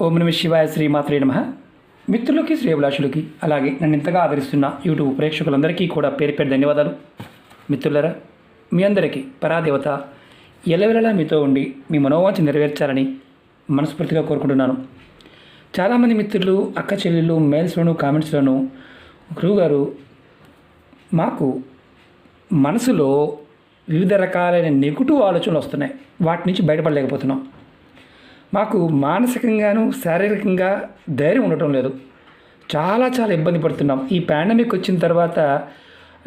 ఓం నమ శివాయ శ్రీమాత్రే నమ. మిత్రులకి శ్రేభిలాషులకి అలాగే నన్ను ఇంతగా ఆదరిస్తున్న యూట్యూబ్ ప్రేక్షకులందరికీ కూడా పేరు పేరు ధన్యవాదాలు. మిత్రులరా మీ అందరికీ పరాదేవత ఎలవెలలా మీతో ఉండి మీ మనోవాంఛ నెరవేర్చాలని మనస్ఫూర్తిగా కోరుకుంటున్నాను. చాలామంది మిత్రులు అక్క చెల్లెళ్ళు మెయిల్స్లోను కామెంట్స్లోను గురువుగారు మాకు మనసులో వివిధ రకాలైన నెగిటివ్ ఆలోచనలు వస్తున్నాయి. వాటి నుంచి బయటపడలేకపోతున్నాం. మాకు మానసికంగాను శారీరకంగా ధైర్యం ఉండటం లేదు. చాలా చాలా ఇబ్బంది పడుతున్నాం. ఈ పాండమిక్ వచ్చిన తర్వాత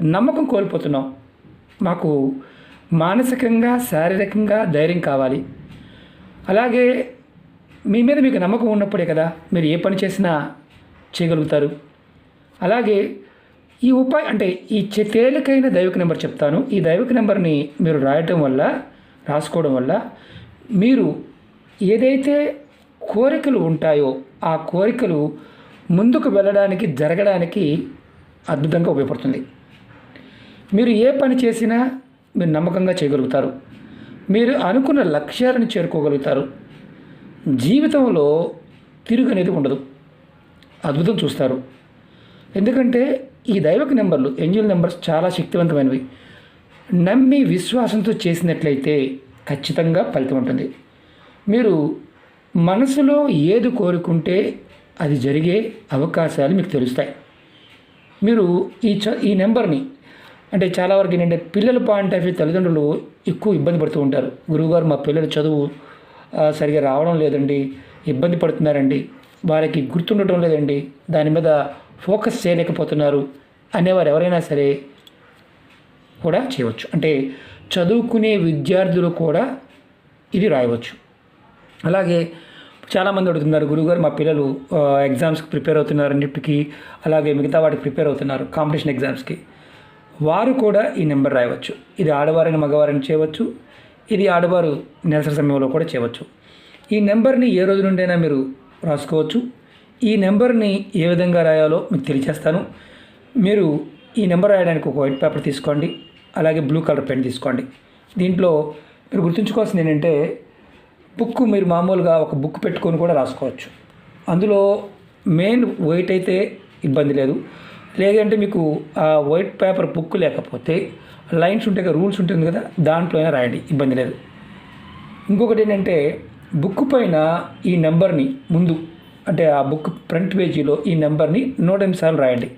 నమ్మకం కోల్పోతున్నాం. మాకు మానసికంగా శారీరకంగా ధైర్యం కావాలి. అలాగే మీ మీద మీకు నమ్మకం ఉన్నప్పుడే కదా మీరు ఏ పని చేసినా చేయగలుగుతారు. అలాగే ఈ ఉపాయం అంటే ఈ తేలికైన దైవిక నెంబర్ చెప్తాను. ఈ దైవిక నెంబర్ని మీరు రాయటం వల్ల రాసుకోవడం వల్ల మీరు ఏదైతే కోరికలు ఉంటాయో ఆ కోరికలు ముందుకు వెళ్ళడానికి జరగడానికి అద్భుతంగా ఉపయోగపడుతుంది. మీరు ఏ పని చేసినా మీరు నమ్మకంగా చేయగలుగుతారు. మీరు అనుకున్న లక్ష్యాలను చేరుకోగలుగుతారు. జీవితంలో తిరుగు అనేది ఉండదు. అద్భుతం చూస్తారు. ఎందుకంటే ఈ దైవక నెంబర్లు ఏంజిల్ నెంబర్స్ చాలా శక్తివంతమైనవి. నమ్మి విశ్వాసంతో చేసినట్లయితే ఖచ్చితంగా ఫలితం ఉంటుంది. మీరు మనసులో ఏది కోరుకుంటే అది జరిగే అవకాశాలు మీకు తెలుస్తాయి. మీరు ఈ చ ఈ నెంబర్ని అంటే చాలా వరకు ఏంటంటే పిల్లల పాయింట్ ఆఫ్ వ్యూ తల్లిదండ్రులు ఎక్కువ ఇబ్బంది పడుతూ ఉంటారు. గురువుగారు మా పిల్లల చదువు సరిగా రావడం లేదండి ఇబ్బంది పడుతున్నారండి వారికి గుర్తుండటం లేదండి దాని మీద ఫోకస్ చేయలేకపోతున్నారు అనేవారు ఎవరైనా సరే కూడా చేయవచ్చు. అంటే చదువుకునే విద్యార్థులు కూడా ఇది రాయవచ్చు. అలాగే చాలామంది అడుగుతున్నారు గురుగారు మా పిల్లలు ఎగ్జామ్స్కి ప్రిపేర్ అవుతున్నారు అన్నిటికీ అలాగే మిగతా వాటికి ప్రిపేర్ అవుతున్నారు కాంపిటీషన్ ఎగ్జామ్స్కి వారు కూడా ఈ నెంబర్ రాయవచ్చు. ఇది ఆడవారిని మగవారిని చేయవచ్చు. ఇది ఆడవారు నిరసన సమయంలో కూడా చేయవచ్చు. ఈ నెంబర్ని ఏ రోజు నుండైనా మీరు రాసుకోవచ్చు. ఈ నెంబర్ని ఏ విధంగా రాయాలో మీకు తెలియచేస్తాను. మీరు ఈ నెంబర్ రాయడానికి ఒక వైట్ పేపర్ తీసుకోండి. అలాగే బ్లూ కలర్ పెన్ తీసుకోండి. దీంట్లో మీరు గుర్తుంచుకోవాల్సింది ఏంటంటే బుక్ మీరు మామూలుగా ఒక బుక్ పెట్టుకొని కూడా రాసుకోవచ్చు. అందులో మెయిన్ వైట్ అయితే ఇబ్బంది లేదు. లేదంటే మీకు ఆ వైట్ పేపర్ బుక్ లేకపోతే లైన్స్ ఉంటాయి కదా రూల్స్ ఉంటుంది కదా దాంట్లో అయినా రాయండి ఇబ్బంది లేదు. ఇంకొకటి ఏంటంటే బుక్ పైన ఈ నెంబర్ని ముందు అంటే ఆ బుక్ ఫ్రంట్ పేజీలో ఈ నెంబర్ని నూట ఎనిమిది సార్లు రాయండి.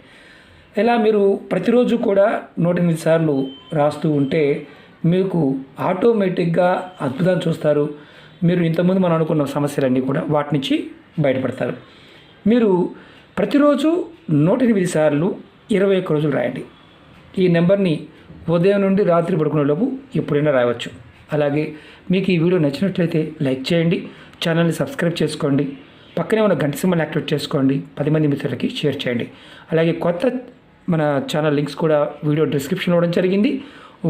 ఇలా మీరు ప్రతిరోజు కూడా నూట ఎనిమిది సార్లు రాస్తూ ఉంటే మీకు ఆటోమేటిక్గా అద్భుతాలు చూస్తారు. మీరు ఇంతకుముందు మనం అనుకున్న సమస్యలన్నీ కూడా వాటి నుంచి బయటపడతారు. మీరు ప్రతిరోజు నూట ఎనిమిది సార్లు ఇరవై ఒక్క రోజులు రాయండి. ఈ నెంబర్ని ఉదయం నుండి రాత్రి పడుకునేలోపు ఎప్పుడైనా రాయవచ్చు. అలాగే మీకు ఈ వీడియో నచ్చినట్లయితే లైక్ చేయండి ఛానల్ని సబ్స్క్రైబ్ చేసుకోండి పక్కనే ఉన్న గంట సింబల్ యాక్టివేట్ చేసుకోండి పది మంది మిత్రులకి షేర్ చేయండి. అలాగే కొత్త మన ఛానల్ లింక్స్ కూడా వీడియో డిస్క్రిప్షన్లో ఇవ్వడం జరిగింది.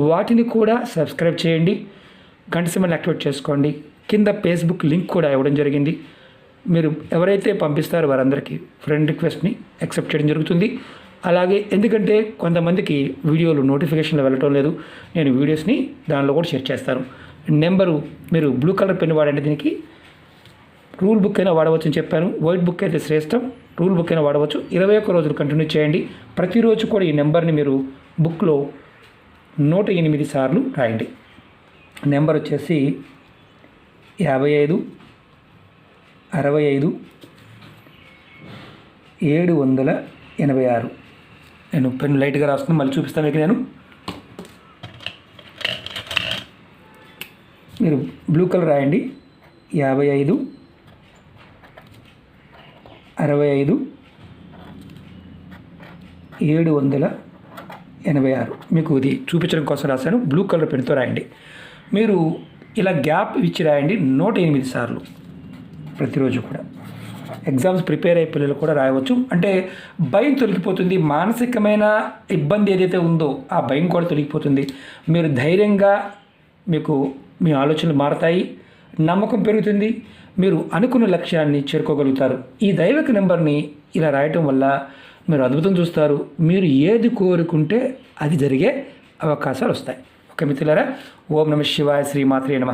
వాటిని కూడా సబ్స్క్రైబ్ చేయండి గంట సింబల్ యాక్టివేట్ చేసుకోండి. కింద ఫేస్బుక్ లింక్ కూడా ఇవ్వడం జరిగింది. మీరు ఎవరైతే పంపిస్తారో వారందరికీ ఫ్రెండ్ రిక్వెస్ట్ని యాక్సెప్ట్ చేయడం జరుగుతుంది. అలాగే ఎందుకంటే కొంతమందికి వీడియోలు నోటిఫికేషన్లు వెళ్ళటం లేదు. నేను వీడియోస్ని దానిలో కూడా షేర్ చేస్తాను. నెంబరు మీరు బ్లూ కలర్ పెన్ వాడండి దీనికి. రూల్ బుక్ అయినా వాడవచ్చు అని చెప్పాను. వైట్ బుక్ అయితే శ్రేష్టం. రూల్ బుక్ అయినా వాడవచ్చు. ఇరవై ఒక్క రోజులు కంటిన్యూ చేయండి. ప్రతిరోజు కూడా ఈ నెంబర్ని మీరు బుక్లో నూట ఎనిమిది సార్లు రాయండి. నెంబర్ వచ్చేసి యాభై ఐదు అరవై ఐదు ఏడు వందల ఎనభై ఆరు నేను పెన్ లైట్గా రాసుకుని మళ్ళీ చూపిస్తాను మీకు నేను. మీరు బ్లూ కలర్ రాయండి. యాభై ఐదు అరవై ఐదు ఏడు వందల ఎనభై ఆరు మీకు ఇది చూపించడం కోసం రాశాను. బ్లూ కలర్ పెన్తో రాయండి. మీరు ఇలా గ్యాప్ ఇచ్చి రాయండి నూట ఎనిమిది సార్లు ప్రతిరోజు కూడా. ఎగ్జామ్స్ ప్రిపేర్ అయ్యే పిల్లలు కూడా రాయవచ్చు. అంటే భయం తొలగిపోతుంది. మానసికమైన ఇబ్బంది ఏదైతే ఉందో ఆ భయం కూడా తొలగిపోతుంది. మీరు ధైర్యంగా మీకు మీ ఆలోచనలు మారతాయి. నమ్మకం పెరుగుతుంది. మీరు అనుకున్న లక్ష్యాన్ని చేరుకోగలుగుతారు. ఈ దైవిక నెంబర్ని ఇలా రాయటం వల్ల మీరు అద్భుతం చూస్తారు. మీరు ఏది కోరుకుంటే అది జరిగే అవకాశాలు వస్తాయి. ఓకే మిత్రులారా ఓం నమ శివాయ శ్రీమాత్రే నమ.